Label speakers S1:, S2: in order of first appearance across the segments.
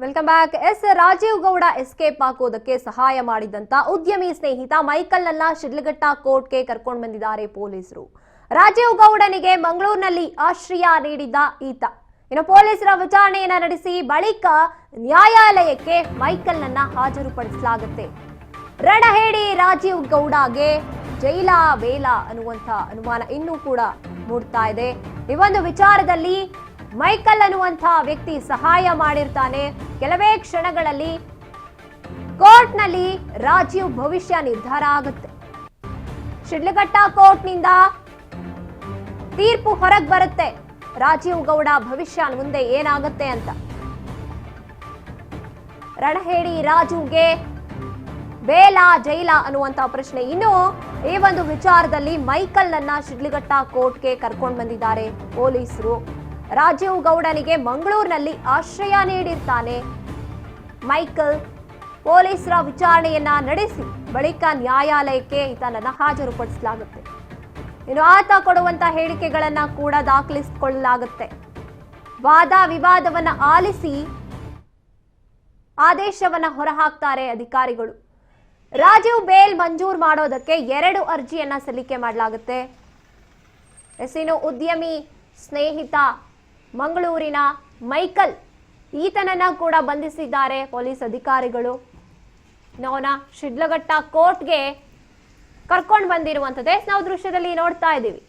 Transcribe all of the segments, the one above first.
S1: Welcome back S. Rajeev Gowda escape ಹಾಕೋದಕ್ಕೆ ಸಹಾಯ ಮಾಡಿದಂತ ಉದ್ಯಮಿ ಸ್ನೇಹಿತ ಮೈಕಲ್ ನನ್ನ ಶಿಡ್ಲಘಟ್ಟ ಕೋರ್ಟ್ಗೆ ಕರ್ಕೊಂಡು ಬಂದಿದ್ದಾರೆ ಪೊಲೀಸರು. ರಾಜೀವ್ ಗೌಡನಿಗೆ ಮಂಗಳೂರಿನಲ್ಲಿ ಆಶ್ರಯ ನೀಡಿದ್ದ ಈತ. ಇನ್ನು ಪೊಲೀಸರ ವಿಚಾರಣೆಯನ್ನ ನಡೆಸಿ ಬಳಿಕ ನ್ಯಾಯಾಲಯಕ್ಕೆ ಮೈಕಲ್ ನನ್ನ ಹಾಜರುಪಡಿಸಲಾಗುತ್ತೆ. ರಣಹೇಡಿ ರಾಜೀವ್ ಗೌಡಗೆ ಜೈಲ ಬೇಲ ಅನ್ನುವಂಥ ಅನುಮಾನ ಇನ್ನೂ ಕೂಡ ಮೂಡ್ತಾ ಇದೆ. ಈ ಒಂದು ವಿಚಾರದಲ್ಲಿ ಮೈಕಲ್ ಅನ್ನುವಂಥ ವ್ಯಕ್ತಿ ಸಹಾಯ ಮಾಡಿರ್ತಾನೆ. ಕೆಲವೇ ಕ್ಷಣಗಳಲ್ಲಿ ಕೋರ್ಟ್ನಲ್ಲಿ ರಾಜೀವ್ ಭವಿಷ್ಯ ನಿರ್ಧಾರ ಆಗುತ್ತೆ. ಶಿಡ್ಲಘಟ್ಟ ಕೋರ್ಟ್ನಿಂದ ತೀರ್ಪು ಹೊರಗೆ ಬರುತ್ತೆ. ರಾಜೀವ್ ಗೌಡ ಭವಿಷ್ಯ ಮುಂದೆ ಏನಾಗುತ್ತೆ ಅಂತ. ರಣಹೇಡಿ ರಾಜುಗೆ ಬೇಲ ಜೈಲ ಅನ್ನುವಂತ ಪ್ರಶ್ನೆ. ಇನ್ನು ಈ ಒಂದು ವಿಚಾರದಲ್ಲಿ ಮೈಕಲ್ ಅನ್ನ ಶಿಡ್ಲಘಟ್ಟ ಕೋರ್ಟ್ಗೆ ಕರ್ಕೊಂಡು ಬಂದಿದ್ದಾರೆ ಪೊಲೀಸರು. ರಾಜೀವ್ ಗೌಡನಿಗೆ ಮಂಗಳೂರಿನಲ್ಲಿ ಆಶ್ರಯ ನೀಡಿರ್ತಾನೆ. ಮೈಕಲ್ ಪೊಲೀಸರ ವಿಚಾರಣೆಯನ್ನ ನಡೆಸಿ ಬಳಿಕ ನ್ಯಾಯಾಲಯಕ್ಕೆ ಈತನನ್ನು ಹಾಜರುಪಡಿಸಲಾಗುತ್ತೆ. ಇನ್ನು ಆತ ಕೊಡುವಂತ ಹೇಳಿಕೆಗಳನ್ನ ಕೂಡ ದಾಖಲಿಸಿಕೊಳ್ಳಲಾಗುತ್ತೆ. ವಾದ ವಿವಾದವನ್ನ ಆಲಿಸಿ ಆದೇಶವನ್ನ ಹೊರಹಾಕ್ತಾರೆ ಅಧಿಕಾರಿಗಳು. ರಾಜೀವ್ ಬೇಲ್ ಮಂಜೂರ್ ಮಾಡೋದಕ್ಕೆ ಎರಡು ಅರ್ಜಿಯನ್ನ ಸಲ್ಲಿಕೆ ಮಾಡಲಾಗುತ್ತೆ. ಎಸ್ ಇನ್ನು ಉದ್ಯಮಿ ಸ್ನೇಹಿತ ಮಂಗಳೂರಿನ ಮೈಕಲ್ ಈತನನ್ನ ಕೂಡ ಬಂಧಿಸಿದ್ದಾರೆ ಪೊಲೀಸ್ ಅಧಿಕಾರಿಗಳು. ನಾವನ ಶಿಡ್ಲಘಟ್ಟ ಕೋರ್ಟ್ಗೆ ಕರ್ಕೊಂಡು ಬಂದಿರುವಂಥದ್ದೇ ನಾವು ದೃಶ್ಯದಲ್ಲಿ ನೋಡ್ತಾ ಇದ್ದೀವಿ.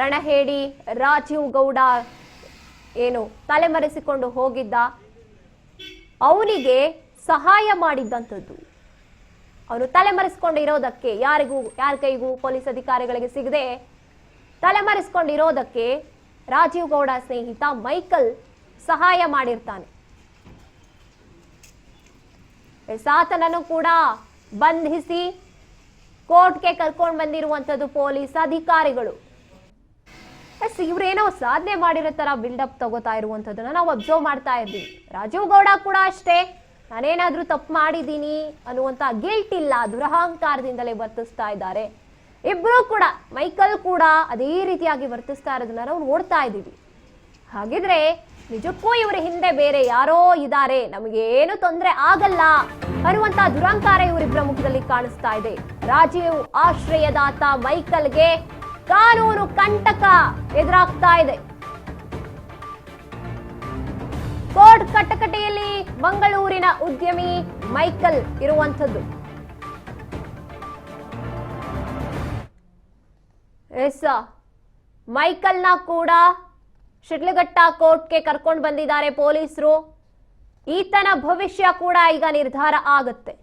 S1: ರಣಹೇಡಿ ರಾಜೀವ್ ಗೌಡ ಏನು ತಲೆಮರೆಸಿಕೊಂಡು ಹೋಗಿದ್ದ ಅವನಿಗೆ ಸಹಾಯ ಮಾಡಿದ್ದಂಥದ್ದು. ಅವನು ತಲೆಮರೆಸ್ಕೊಂಡಿರೋದಕ್ಕೆ ಯಾರಿಗೂ, ಯಾರ ಕೈಗೂ ಪೊಲೀಸ್ ಅಧಿಕಾರಿಗಳಿಗೆ ಸಿಗದೆ ತಲೆಮರೆಸ್ಕೊಂಡಿರೋದಕ್ಕೆ ರಾಜೀವ್ ಗೌಡ ಸ್ನೇಹಿತ ಮೈಕಲ್ ಸಹಾಯ ಮಾಡಿರ್ತಾನೆ. ಸಾತನನ್ನು ಕೂಡ ಬಂಧಿಸಿ ಕೋರ್ಟ್ಗೆ ಕರ್ಕೊಂಡು ಬಂದಿರುವಂಥದ್ದು ಪೊಲೀಸ್ ಅಧಿಕಾರಿಗಳು. ಎಸ್, ಇವ್ರೇನೋ ಸಾಧನೆ ಮಾಡಿರೋ ತರ ಬಿಲ್ಡಪ್ ತಗೋತಾ ಇರುವಂಥದ್ದನ್ನ ನಾವು ಅಬ್ಸರ್ವ್ ಮಾಡ್ತಾ ಇದ್ದೀವಿ. ರಾಜೀವ್ ಗೌಡ ಕೂಡ ಅಷ್ಟೇ, ನಾನೇನಾದ್ರೂ ತಪ್ಪು ಮಾಡಿದ್ದೀನಿ ಅನ್ನುವಂಥ ಗಿಲ್ಟ್ ಇಲ್ಲ, ದುರಹಂಕಾರದಿಂದಲೇ ವರ್ತಿಸ್ತಾ ಇದ್ದಾರೆ. ಇಬ್ರು ಕೂಡ, ಮೈಕಲ್ ಕೂಡ ಅದೇ ರೀತಿಯಾಗಿ ವರ್ತಿಸ್ತಾ ಇರೋದನ್ನ ನಾವು ನೋಡ್ತಾ ಇದ್ದೀವಿ. ಹಾಗಿದ್ರೆ ನಿಜಕ್ಕೂ ಇವರ ಹಿಂದೆ ಬೇರೆ ಯಾರೋ ಇದ್ದಾರೆ. ನಮಗೇನು ತೊಂದರೆ ಆಗಲ್ಲ. ಅನ್ನುವಂತ ದುರಂಕಾರ ಇವರಿಬ್ಬರ ಮುಖದಲ್ಲಿ ಕಾಣಿಸ್ತಾ ಇದೆ. ರಾಜೀವ್ ಆಶ್ರಯದಾತ ಮೈಕಲ್ಗೆ ಕಾನೂನು ಕಂಟಕ ಎದುರಾಗ್ತಾ ಇದೆ. ಕೋರ್ಟ್ ಕಟಕಟೆಯಲ್ಲಿ ಮಂಗಳೂರಿನ ಉದ್ಯಮಿ ಮೈಕಲ್ ಇರುವಂಥದ್ದು. ಎಸ್ ಮೈಕಲ್ನ ಕೂಡ ಶಿಡ್ಲಘಟ್ಟ ಕೋರ್ಟ್ಗೆ ಕರ್ಕೊಂಡು ಬಂದಿದ್ದಾರೆ ಪೊಲೀಸರು. ಈತನ ಭವಿಷ್ಯ ಕೂಡ ಈಗ ನಿರ್ಧಾರ ಆಗುತ್ತೆ.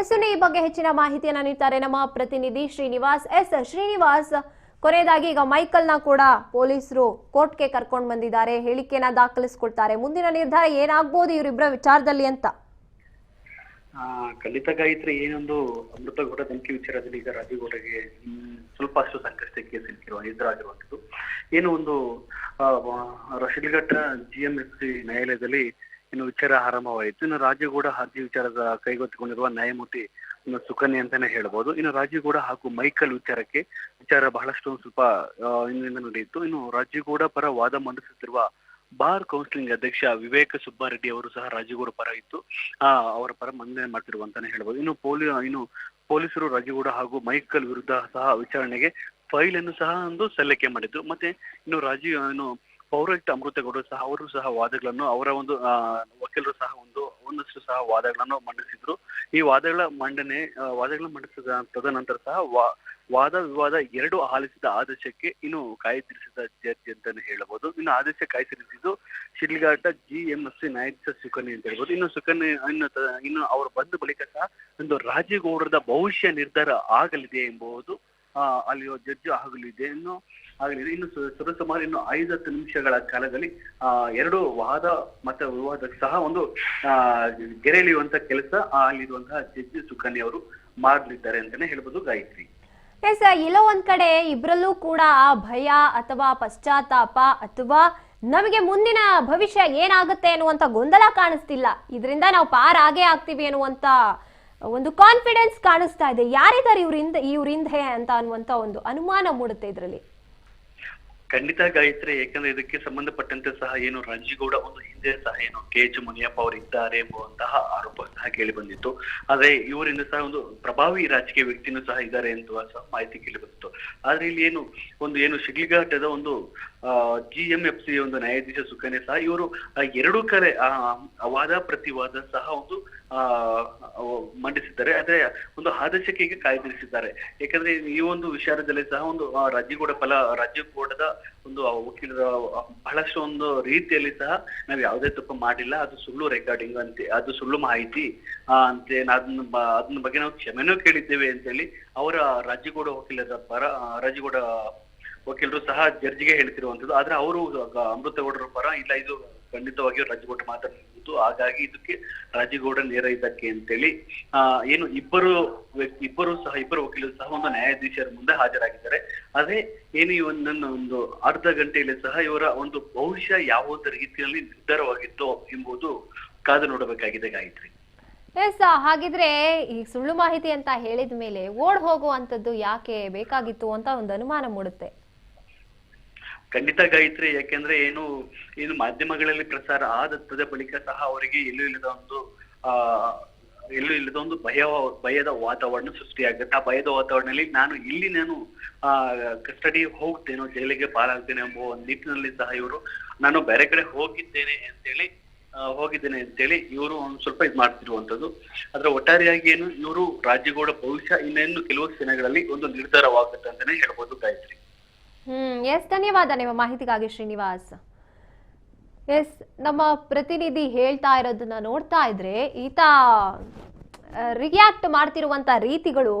S1: ಎಸ್ ಈ ಬಗ್ಗೆ ಹೆಚ್ಚಿನ ಮಾಹಿತಿಯನ್ನು ನೀಡ್ತಾರೆ ನಮ್ಮ ಪ್ರತಿನಿಧಿ ಶ್ರೀನಿವಾಸ್. ಎಸ್ ಶ್ರೀನಿವಾಸ್, ಕೊನೆಯದಾಗಿ ಈಗ ಮೈಕಲ್ನ ಕೂಡ ಪೊಲೀಸರು ಕೋರ್ಟ್ಗೆ ಕರ್ಕೊಂಡು ಬಂದಿದ್ದಾರೆ. ಹೇಳಿಕೆನ ದಾಖಲಿಸ್ಕೊಳ್ತಾರೆ ಮುಂದಿನ ನಿರ್ಧಾರ ಏನಾಗ್ಬೋದು ಇವರಿಬ್ಬರ ವಿಚಾರದಲ್ಲಿ ಅಂತ.
S2: ಖಂಡಿತ ಗಾಯತ್ರಿ, ಏನೊಂದು ಅಮೃತ ಗೌಡ ಧಮಕಿ ವಿಚಾರದಲ್ಲಿ ಈಗ ರಾಜೀವ್ಗೌಡಗೆ ಸ್ವಲ್ಪ ಅಷ್ಟು ಸಂಕಷ್ಟಕ್ಕೆ ಸಿಲುಕಿರುವ ಎದುರಾಗಿರುವಂಥದ್ದು. ಏನು ಒಂದು Shidlaghatta J M F C ನ್ಯಾಯಾಲಯದಲ್ಲಿ ಇನ್ನು ವಿಚಾರ ಆರಂಭವಾಯಿತು. ಇನ್ನು ರಾಜೀವ್ಗೌಡ ಅರ್ಜಿ ವಿಚಾರದ ಕೈಗೊತ್ತಿಕೊಂಡಿರುವ ನ್ಯಾಯಮೂರ್ತಿ ಸುಕನ್ಯಾ ಅಂತಾನೆ ಹೇಳ್ಬೋದು. ಇನ್ನು ರಾಜೀವ್ಗೌಡ ಹಾಗೂ ಮೈಕಲ್ ವಿಚಾರಕ್ಕೆ ವಿಚಾರ ಬಹಳಷ್ಟು ಸ್ವಲ್ಪ ನಡೆಯಿತು. ಇನ್ನು ರಾಜೀವ್ಗೌಡ ಪರ ವಾದ ಮಂಡಿಸುತ್ತಿರುವ ಬಾರ್ ಕೌನ್ಸಿಲಿಂಗ್ ಅಧ್ಯಕ್ಷ ವಿವೇಕ ಸುಬ್ಬಾರೆಡ್ಡಿ ಅವರು ಸಹ ರಾಜೀವ್ಗೌಡ ಪರ ಇತ್ತು. ಅವರ ಪರ ಮಂಡನೆ ಮಾಡ್ತಿರುವಂತಾನೆ ಹೇಳ್ಬೋದು. ಇನ್ನು ಪೊಲೀ, ಇನ್ನು ಪೊಲೀಸರು ರಾಜಗೂಡ ಹಾಗೂ ಮೈಕಲ್ ವಿರುದ್ಧ ಸಹ ವಿಚಾರಣೆಗೆ ಫೈಲ್ ಅನ್ನು ಸಹ ಒಂದು ಸಲ್ಲಿಕೆ ಮಾಡಿದ್ರು. ಮತ್ತೆ ಇನ್ನು ರಾಜೀವ್ ಏನು ಪೌರಾಯುಕ್ತ ಅಮೃತಗೌಡ ಸಹ, ಅವರು ಸಹ ವಾದಗಳನ್ನು ಅವರ ಒಂದು ವಕೀಲರು ಸಹ ಒಂದು, ಒಂದಷ್ಟು ಸಹ ವಾದಗಳನ್ನು ಮಂಡಿಸಿದ್ರು. ಈ ವಾದಗಳ ಮಂಡನೆ ವಾದಗಳ ಮಂಡಿಸಿದ ತದನಂತರ ಸಹ ವಾ ವಾದ ವಿವಾದ ಎರಡು ಆಲಿಸಿದ ಆದೇಶಕ್ಕೆ ಇನ್ನು ಕಾಯ್ದಿರಿಸಿದ ಜಡ್ಜ್ ಅಂತಾನೆ ಹೇಳಬಹುದು. ಇನ್ನು ಆದೇಶ ಕಾಯ್ದಿರಿಸಿದ್ದು Shidlaghatta J M S C ನ್ಯಾಯಾಧೀಶ ಸುಕನ್ಯ ಅಂತ ಹೇಳ್ಬೋದು. ಇನ್ನು ಸುಕನ್ಯ, ಇನ್ನು ಇನ್ನು ಅವರು ಬಂದ ಬಳಿಕ ಸಹ ಒಂದು ರಾಜೀವ್ಗೌಡರದ ಭವಿಷ್ಯ ನಿರ್ಧಾರ ಆಗಲಿದೆ ಎಂಬುದು ಅಲ್ಲಿ ಜಡ್ಜ್ ಆಗಲಿದೆ. ಇನ್ನು ಆಗಲಿದೆ. ಇನ್ನು ಸು- ಸರಿಸುಮಾರು ಇನ್ನು ಐದು ಹತ್ತು ನಿಮಿಷಗಳ ಕಾಲದಲ್ಲಿ, ಆ, ಎರಡು ವಾದ ಮತ್ತು ವಿವಾದ ಸಹ ಒಂದು, ಆ ಗೆರೆಳಿಯುವಂತ ಕೆಲಸ ಅಲ್ಲಿರುವಂತಹ ಜಡ್ಜ್ ಸುಕನ್ಯ ಅವರು ಮಾಡಲಿದ್ದಾರೆ ಅಂತಾನೆ ಹೇಳ್ಬೋದು. ಗಾಯತ್ರಿ.
S1: ಎಸ್, ಎಲ್ಲೋ ಒಂದ್ ಕಡೆ ಇಬ್ರಲ್ಲೂ ಕೂಡ ಆ ಭಯ ಅಥವಾ ಪಶ್ಚಾತ್ತಾಪ ಅಥವಾ ನಮಗೆ ಮುಂದಿನ ಭವಿಷ್ಯ ಏನಾಗುತ್ತೆ ಅನ್ನುವಂತ ಗೊಂದಲ ಕಾಣಿಸ್ತಿಲ್ಲ. ಇದರಿಂದ ನಾವು ಪಾರ್ ಆಗೇ ಆಗ್ತೀವಿ ಅನ್ನುವಂತ ಒಂದು ಕಾನ್ಫಿಡೆನ್ಸ್ ಕಾಣಿಸ್ತಾ ಇದೆ. ಯಾರಿದ್ದಾರೆ ಇವ್ರಿಂದ, ಇವ್ರಿಂದೆ ಅಂತ ಅನ್ನುವಂತ ಒಂದು ಅನುಮಾನ ಮೂಡುತ್ತೆ ಇದರಲ್ಲಿ.
S2: ಖಂಡಿತ ಗಾಯತ್ರಿ ಯಾಕಂದ್ರೆ ಇದಕ್ಕೆ ಸಂಬಂಧಪಟ್ಟಂತೆ ಸಹ ಏನು ರಂಜಿಗೌಡ ಒಂದು ಹಿಂದೆ ಸಹ ಏನು ಕೆ ಎಚ್ ಮುನಿಯಪ್ಪ ಅವರು ಇದ್ದಾರೆ ಎಂಬುವಂತಹ ಆರೋಪ ಸಹ ಕೇಳಿ ಬಂದಿತ್ತು. ಆದ್ರೆ ಇವರಿಂದ ಸಹ ಒಂದು ಪ್ರಭಾವಿ ರಾಜಕೀಯ ವ್ಯಕ್ತಿನೂ ಸಹ ಇದ್ದಾರೆ ಎಂದು ಸಹ ಮಾಹಿತಿ ಕೇಳಿ ಬಂದಿತ್ತು. ಆದ್ರೆ ಇಲ್ಲಿ ಏನು ಒಂದು ಏನು ಶಿಗ್ಲಿಘಾಟದ ಒಂದು ಜಿ ಸಿ ಒಂದು ನ್ಯಾಯಾಧೀಶ ಸುಕನ್ಯಾ ಸಹ ಇವರು ಎರಡು ಕಡೆ ವಾದ ಪ್ರತಿವಾದ ಸಹ ಒಂದು, ಆ ಮಂಡಿಸಿದ್ದಾರೆ. ಆದ್ರೆ ಒಂದು ಆದೇಶಕ್ಕೆ ಕಾಯ್ದಿರಿಸಿದ್ದಾರೆ. ಯಾಕಂದ್ರೆ ಈ ಒಂದು ವಿಚಾರದಲ್ಲಿ ಸಹ ಒಂದು ರಾಜ್ಯಗೌಡ ಫಲ, ರಾಜ್ಯಗೌಡದ ಒಂದು ವಕೀಲರ ಬಹಳಷ್ಟು ಒಂದು ರೀತಿಯಲ್ಲಿ ಸಹ ನಾವು ಯಾವುದೇ ತಪ್ಪು ಮಾಡಿಲ್ಲ. ಅದು ಸುಳ್ಳು ರೆಕಾರ್ಡಿಂಗ್ ಅಂತೆ, ಅದು ಸುಳ್ಳು ಮಾಹಿತಿ ಅಂತೆ ಅದನ್ನ ಅದನ್ನ ಬಗ್ಗೆ ನಾವು ಕ್ಷಮೆನೂ ಕೇಳಿದ್ದೇವೆ ಅಂತೇಳಿ ಅವರ ರಾಜ್ಯಗೌಡ ವಕೀಲರ ಪರ ರಾಜ್ಯಗೌಡ ವಕೀಲರು ಸಹ ಜಡ್ಜಿಗೆ ಹೇಳ್ತಿರುವಂತದ್ದು. ಆದ್ರೆ ಅವರು ಅಮೃತಗೌಡರ ಪರ ಇಲ್ಲ, ಇದು ಖಂಡಿತವಾಗಿಯೂ ರಾಜಗೌಡ ಮಾತಾಡಿದ್ದು ಹಾಗಾಗಿ ಇದಕ್ಕೆ ರಾಜಗೌಡ ನೇರ ಇದಕ್ಕೆ ಅಂತೇಳಿ, ಆ, ಏನು ಇಬ್ಬರು ಇಬ್ಬರು ಸಹ, ಇಬ್ಬರು ವಕೀಲರು ಸಹ ಒಂದು ನ್ಯಾಯಾಧೀಶರ ಮುಂದೆ ಹಾಜರಾಗಿದ್ದಾರೆ. ಅದೇ ಏನು ಒಂದನ್ನು ಒಂದು ಅರ್ಧ ಗಂಟೆಯಲ್ಲಿ ಸಹ ಇವರ ಒಂದು ಭವಿಷ್ಯ ಯಾವುದೇ ರೀತಿಯಲ್ಲಿ ನಿರ್ಧಾರವಾಗಿತ್ತು ಎಂಬುದು ಕಾದು ನೋಡಬೇಕಾಗಿದೆ ಗಾಯತ್ರಿ.
S1: ಎಸ್ ಹಾಗಿದ್ರೆ ಈ ಸುಳ್ಳು ಮಾಹಿತಿ ಅಂತ ಹೇಳಿದ ಮೇಲೆ ಓಡ್ ಹೋಗುವಂತದ್ದು ಯಾಕೆ ಬೇಕಾಗಿತ್ತು ಅಂತ ಒಂದು ಅನುಮಾನ ಮೂಡುತ್ತೆ.
S2: ಖಂಡಿತ ಗಾಯತ್ರಿ, ಯಾಕೆಂದ್ರೆ ಏನು ಏನು ಮಾಧ್ಯಮಗಳಲ್ಲಿ ಪ್ರಸಾರ ಆದ ಬಳಿಕ ಸಹ ಅವರಿಗೆ ಎಲ್ಲೂ ಇಲ್ಲದ ಒಂದು, ಆ, ಎಲ್ಲೂ ಇಲ್ಲದ ಒಂದು ಭಯ ಭಯದ ವಾತಾವರಣ ಸೃಷ್ಟಿಯಾಗುತ್ತೆ. ಆ ಭಯದ ವಾತಾವರಣದಲ್ಲಿ ನಾನು ಇಲ್ಲಿ ನಾನು, ಆ, ಕಸ್ಟಡಿ ಹೋಗ್ತೇನೋ, ಜೈಲಿಗೆ ಪಾಲಾಗ್ತೇನೆ ಎಂಬ ಒಂದು ನಿಟ್ಟಿನಲ್ಲಿ ಸಹ ಇವರು, ನಾನು ಬೇರೆ ಕಡೆ ಹೋಗಿದ್ದೇನೆ ಅಂತೇಳಿ ಹೋಗಿದ್ದೇನೆ ಅಂತೇಳಿ ಇವರು ಒಂದು ಸ್ವಲ್ಪ ಇದು ಮಾಡ್ತಿರುವಂತದ್ದು ಆದ್ರೆ ಒಟ್ಟಾರೆಯಾಗಿ ಏನು, ಇವರು ರಾಜ್ಯಗೌಡ ಭವಿಷ್ಯ ಇನ್ನೇನು ಕೆಲವು ದಿನಗಳಲ್ಲಿ ಒಂದು ನಿರ್ಧಾರವಾಗುತ್ತೆ ಅಂತಾನೆ ಹೇಳ್ಬೋದು ಗಾಯತ್ರಿ.
S1: ಹ್ಮ್, ಎಸ್, ಧನ್ಯವಾದ ನಿಮ್ಮ ಮಾಹಿತಿಗಾಗಿ, ಶ್ರೀನಿವಾಸ್. ಎಸ್, ನಮ್ಮ ಪ್ರತಿನಿಧಿ ಹೇಳ್ತಾ ಇರೋದನ್ನ ನೋಡ್ತಾ ಇದ್ರೆ ಈತ ರಿಯಾಕ್ಟ್ ಮಾಡ್ತಿರುವಂತ ರೀತಿಗಳು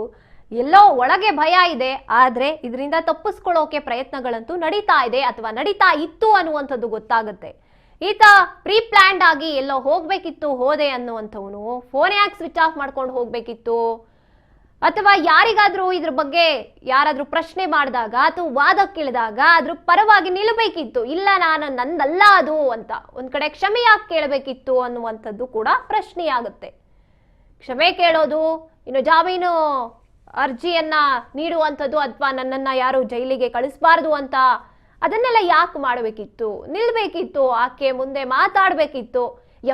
S1: ಎಲ್ಲೋ ಒಳಗೆ ಭಯ ಇದೆ, ಆದ್ರೆ ಇದರಿಂದ ತಪ್ಪಿಸ್ಕೊಳ್ಳೋಕೆ ಪ್ರಯತ್ನಗಳಂತೂ ನಡೀತಾ ಇದೆ ಅಥವಾ ನಡೀತಾ ಇತ್ತು ಅನ್ನುವಂಥದ್ದು ಗೊತ್ತಾಗುತ್ತೆ. ಈತ ಪ್ರೀ ಪ್ಲಾನ್ಡ್ ಆಗಿ ಎಲ್ಲೋ ಹೋಗ್ಬೇಕಿತ್ತು, ಹೋದೆ ಅನ್ನುವಂಥವನು ಫೋನ್ ಯಾಕೆ ಸ್ವಿಚ್ ಆಫ್ ಮಾಡ್ಕೊಂಡು ಹೋಗ್ಬೇಕಿತ್ತು? ಅಥವಾ ಯಾರಿಗಾದ್ರೂ ಇದ್ರ ಬಗ್ಗೆ ಯಾರಾದ್ರೂ ಪ್ರಶ್ನೆ ಮಾಡಿದಾಗ ಅಥವಾ ವಾದಕ್ಕಿಳಿದಾಗ ಅದ್ರ ಪರವಾಗಿ ನಿಲ್ಲಬೇಕಿತ್ತು. ಇಲ್ಲ, ನಾನು ನಂದಲ್ಲ ಅದು ಅಂತ. ಒಂದ್ ಕಡೆ ಕ್ಷಮೆ ಯಾಕೆ ಕೇಳಬೇಕಿತ್ತು ಅನ್ನುವಂಥದ್ದು ಕೂಡ ಪ್ರಶ್ನೆಯಾಗುತ್ತೆ. ಕ್ಷಮೆ ಕೇಳೋದು, ಇನ್ನು ಜಾಮೀನು ಅರ್ಜಿಯನ್ನ ನೀಡುವಂಥದ್ದು ಅಥವಾ ನನ್ನನ್ನ ಯಾರು ಜೈಲಿಗೆ ಕಳಿಸ್ಬಾರ್ದು ಅಂತ, ಅದನ್ನೆಲ್ಲ ಯಾಕೆ ಮಾಡಬೇಕಿತ್ತು? ನಿಲ್ಬೇಕಿತ್ತು, ಆಕೆ ಮುಂದೆ ಮಾತಾಡಬೇಕಿತ್ತು.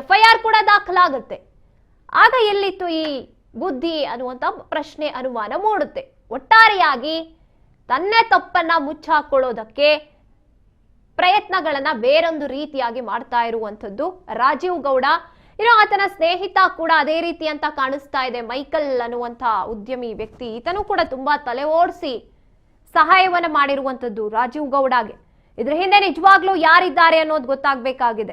S1: ಎಫ್ ಐ ಆರ್ ಕೂಡ ದಾಖಲಾಗುತ್ತೆ. ಆಗ ಎಲ್ಲಿತ್ತು ಈ ಬುದ್ಧಿ ಅನ್ನುವಂಥ ಪ್ರಶ್ನೆ ಅನುಮಾನ ಮೂಡುತ್ತೆ. ಒಟ್ಟಾರೆಯಾಗಿ ತನ್ನೇ ತಪ್ಪನ್ನ ಮುಚ್ಚಾಕೊಳ್ಳೋದಕ್ಕೆ ಪ್ರಯತ್ನಗಳನ್ನ ಬೇರೊಂದು ರೀತಿಯಾಗಿ ಮಾಡ್ತಾ ಇರುವಂಥದ್ದು ರಾಜೀವ್ ಗೌಡ. ಇನ್ನು ಆತನ ಸ್ನೇಹಿತ ಕೂಡ ಅದೇ ರೀತಿ ಅಂತ ಕಾಣಿಸ್ತಾ ಇದೆ. ಮೈಕಲ್ ಅನ್ನುವಂಥ ಉದ್ಯಮಿ ವ್ಯಕ್ತಿ ಈತನು ಕೂಡ ತುಂಬಾ ತಲೆ ಓಡಿಸಿ ಸಹಾಯವನ್ನ ಮಾಡಿರುವಂಥದ್ದು ರಾಜೀವ್ ಗೌಡಗೆ. ಇದ್ರ ಹಿಂದೆ ನಿಜವಾಗ್ಲೂ ಯಾರಿದ್ದಾರೆ ಅನ್ನೋದು ಗೊತ್ತಾಗ್ಬೇಕಾಗಿದೆ.